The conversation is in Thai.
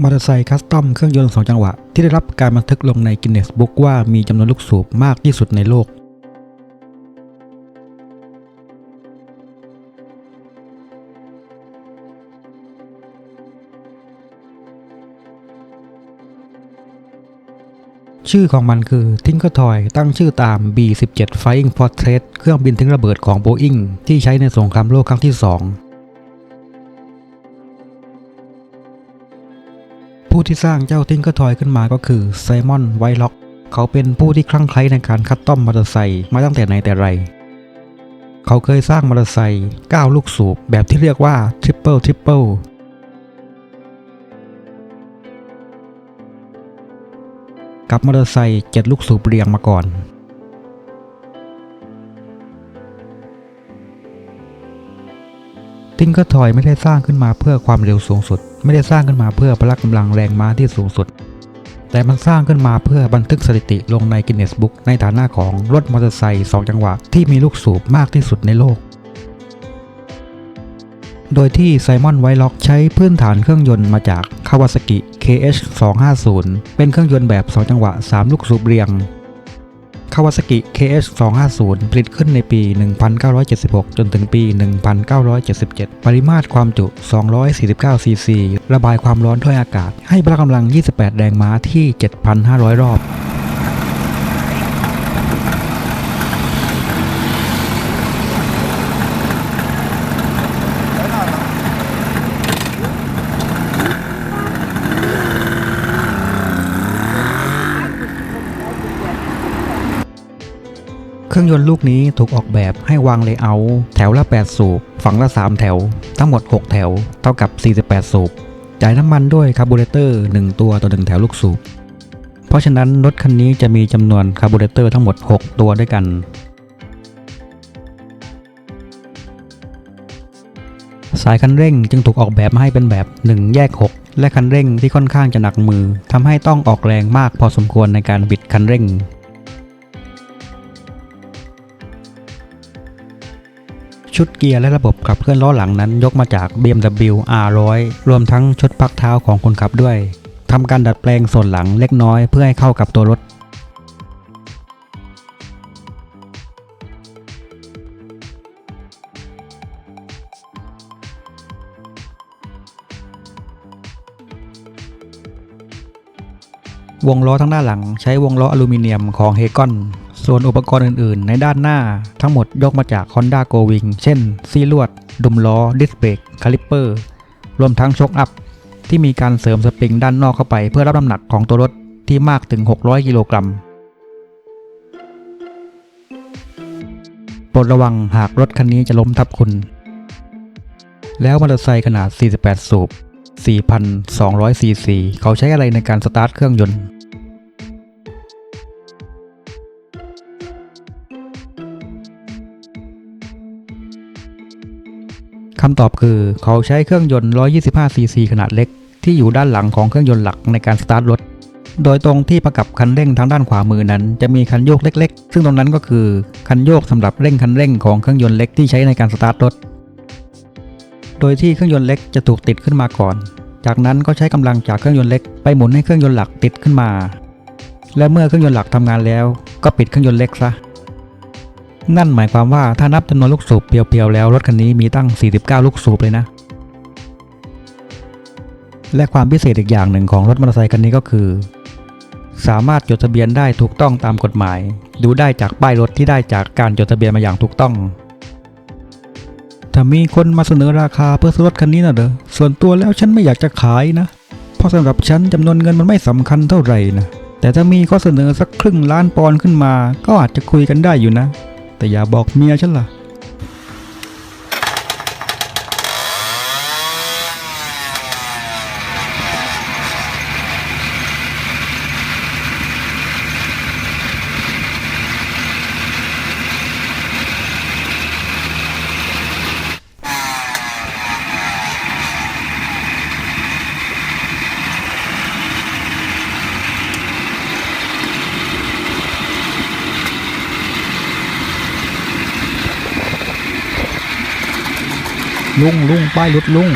มอเตอร์ไซค์คัสตอมเครื่องยนต์ 2 จังหวะ ที่ได้รับการบันทึกลงในกินเนสบุ๊กว่ามีจำนวนลูกสูบมากที่สุดในโลก ชื่อของมันคือ Tinker Toy ตั้งชื่อตาม B-17 Flying Fortress เครื่องบินทิ้งระเบิดของ Boeing ที่ใช้ในสงครามโลกครั้งที่ 2 ผู้ที่สร้างเจ้า Tinker Toy ขึ้นมาก็คือไซมอนไวล็อกเขาเป็นผู้ที่คลั่งไคล้ในการคัดต้อมมอเตอร์ไซค์มาตั้งแต่ไหนแต่ไร เขาเคยสร้างมอเตอร์ไซค์9ลูกสูบแบบที่เรียกว่า Triple Triple กับมอเตอร์ไซค์7ลูกสูบเรียงมาก่อนติงเกอร์ทอยไม่ได้สร้างขึ้นมาเพื่อความเร็วสูงสุด ไม่ได้สร้างขึ้นมาเพื่อพละกำลังแรงม้าที่สูงสุด แต่มันสร้างขึ้นมาเพื่อบันทึกสถิติลงในกินเนสบุ๊กในฐานะของรถมอเตอร์ไซค์2จังหวะที่มีลูกสูบมากที่สุดในโลก โดยที่ไซมอนไวล็อกใช้พื้นฐานเครื่องยนต์มาจากคาวาซากิ KH 250 เป็นเครื่องยนต์แบบ 2 จังหวะ 3 ลูกสูบเรียง คาวาซากิ KS250 ผลิตขึ้นในปี 1976 จนถึงปี 1977 ปริมาตรความจุ 249 ซีซี ระบายความร้อนด้วยอากาศ ให้พละกำลัง 28 แรงม้าที่ 7,500 รอบ เครื่องยนต์ลูกนี้ถูกออกแบบให้วางเลเยอร์แถวละ 8 สูบ ฝั่งละ 3 แถว ทั้งหมด 6 แถว เท่ากับ 48 สูบ จ่ายน้ำมันด้วยคาร์บูเรเตอร์ 1 ตัวต่อ 1 แถวลูกสูบ เพราะฉะนั้นรถคันนี้จะมีจำนวนคาร์บูเรเตอร์ทั้งหมด 6 ตัวด้วยกันสายคันเร่งจึงถูกออกแบบมาให้เป็นแบบ 1 แยก 6 และคันเร่งที่ค่อนข้างจะหนักมือทำให้ต้องออกแรงมากพอสมควรในการบิดคันเร่ง ชุดเกียร์และระบบขับเคลื่อนล้อหลังนั้นยกมาจาก BMW R100 รวมทั้งชุดพักเท้าของคนขับด้วยทำการดัดแปลงส่วนหลังเล็กน้อยเพื่อให้เข้ากับตัวรถ วงล้อทั้งด้านหลังใช้วงล้ออลูมิเนียมของเฮกอน ส่วนอุปกรณ์อื่นๆ ในด้านหน้าทั้งหมดยกมาจาก Honda Go Wing เช่น ซีลวด ดุมล้อ ดิสเบรกคาลิปเปอร์ รวมทั้งช็อคอัพ ที่มีการเสริมสปริงด้านนอกเข้าไปเพื่อรับน้ำหนักของตัวรถที่มากถึง 600 กิโลกรัมโปรดระวังหากรถคันนี้จะล้มทับคุณ แล้วมอเตอร์ไซค์ขนาด 48 สูบ 4,200ซีซีเขาใช้อะไรในการสตาร์ทเครื่องยนต์ คำตอบคือเขาใช้เครื่องยนต์ 125ซีซีขนาดเล็ก ที่อยู่ด้านหลังของเครื่องยนต์หลักในการสตาร์ทรถโดยตรงที่ประกับคันเร่งทางด้านขวามือนั้น จะมีคันโยกเล็ก ๆ ซึ่งตรงนั้นก็คือคันโยกสำหรับเร่งคันเร่งของเครื่องยนต์เล็กที่ใช้ในการสตาร์ทรถ โดยที่เครื่องยนต์เล็กจะถูกติดขึ้นมาก่อน จากนั้นก็ใช้กำลังจากเครื่องยนต์เล็กไปหมุนให้เครื่องยนต์หลักติดขึ้นมา และเมื่อเครื่องยนต์หลักทำงานแล้ว ก็ปิดเครื่องยนต์เล็กซะ นั่นหมายความว่าถ้านับจำนวนลูกสูบเพียวๆแล้วรถคันนี้มีตั้ง 49 ลูกสูบเลยนะ และความพิเศษอีกอย่างหนึ่งของรถมอเตอร์ไซค์คันนี้ก็คือ สามารถจดทะเบียนได้ถูกต้องตามกฎหมาย ดูได้จากป้ายรถที่ได้จากการจดทะเบียนมาอย่างถูกต้อง ถ้ามีคนมาเสนอราคาเพื่อซื้อรถคันนี้นะเด้อส่วนตัวแล้วฉันไม่อยากจะขายนะ เพราะสำหรับฉันจำนวนเงินมันไม่สำคัญเท่าไหร่นะแต่ถ้ามีข้อเสนอสักครึ่งล้านปอนด์ขึ้นมา ก็อาจจะคุยกันได้อยู่นะ แต่อย่าบอกเมียฉันล่ะ ลุงลุงป้ายรถลุง